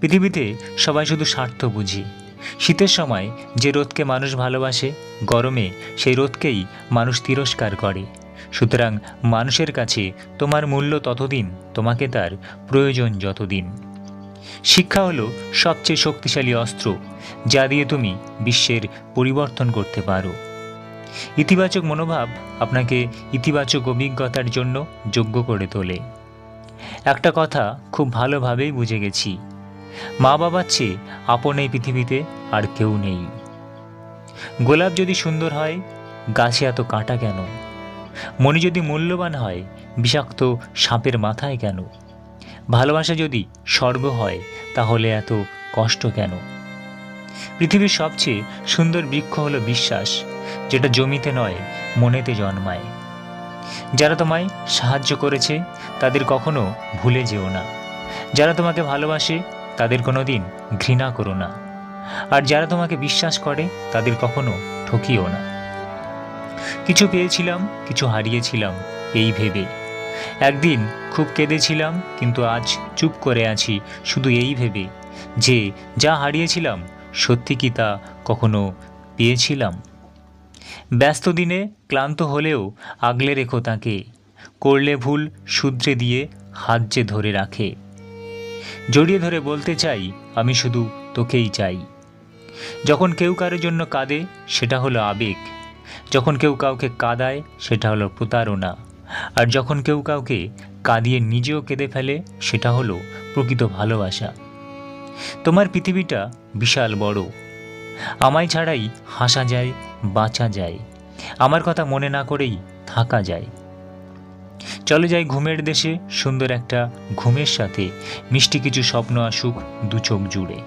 পৃথিবীতে সবাই শুধু স্বার্থ বুঝি। শীতের সময় যে রোদকে মানুষ ভালোবাসে, গরমে সেই রোদকেই মানুষ তিরস্কার করে। সুতরাং মানুষের কাছে তোমার মূল্য ততদিন, তোমাকে তার প্রয়োজন যতদিন। শিক্ষা হলো সবচেয়ে শক্তিশালী অস্ত্র, যা দিয়ে তুমি বিশ্বের পরিবর্তন করতে পারো। ইতিবাচক মনোভাব আপনাকে ইতিবাচক অভিজ্ঞতার জন্য যোগ্য করে তোলে। একটা কথা খুব ভালোভাবেই বুঝে গেছি। মা বাবার চেয়ে আপন এই পৃথিবীতে আর কেউ নেই। গোলাপ যদি সুন্দর হয়, গাছে এত কাঁটা কেন? মনি যদি মূল্যবান হয়, বিষাক্ত সাপের মাথায় কেন? ভালোবাসা যদি স্বর্গ হয়, তাহলে এত কষ্ট কেন? পৃথিবীর সবচেয়ে সুন্দর বৃক্ষ হলো বিশ্বাস, যেটা জমিতে নয়, মনেতে জন্মায়। যারা তোমায় সাহায্য করেছে, তাদের কখনো ভুলে যেও না। যারা তোমাকে ভালোবাসে তাদের কোনো দিন ঘৃণা করো না। আর যারা তোমাকে বিশ্বাস করে, তাদের কখনো ঠকিও না। কিছু পেয়েছিলাম, কিছু হারিয়েছিলাম, এই ভেবে। একদিন খুব কেঁদেছিলাম, কিন্তু আজ চুপ করে আছি শুধু এই ভেবে যে, যা হারিয়েছিলাম, সত্যি কি তা কখনো পেয়েছিলাম? ব্যস্ত দিনে ক্লান্ত হলেও আগলে রেখো তাকে। করলে ভুল শুধরে দিয়ে হাত যে ধরে রাখে। জড়িয়ে ধরে বলতে চাই, আমি শুধু তোকেই চাই। যখন কেউ কারোর জন্য কাঁদে, সেটা হলো আবেগ। যখন কেউ কাউকে কাঁদায়, সেটা হলো প্রতারণা। আর যখন কেউ কাউকে কাঁদিয়ে নিজেও কেঁদে ফেলে, সেটা হলো প্রকৃত ভালোবাসা। তোমার পৃথিবীটা বিশাল বড়। আমায় ছাড়াই হাসা যায়, বাঁচা যায়। আমার কথা মনে না করেই থাকা যায়। চলে যাই ঘুমের দেশে, সুন্দর একটা ঘুমের সাথে। মিষ্টি কিছু স্বপ্ন আসুক দু চোখ জুড়ে।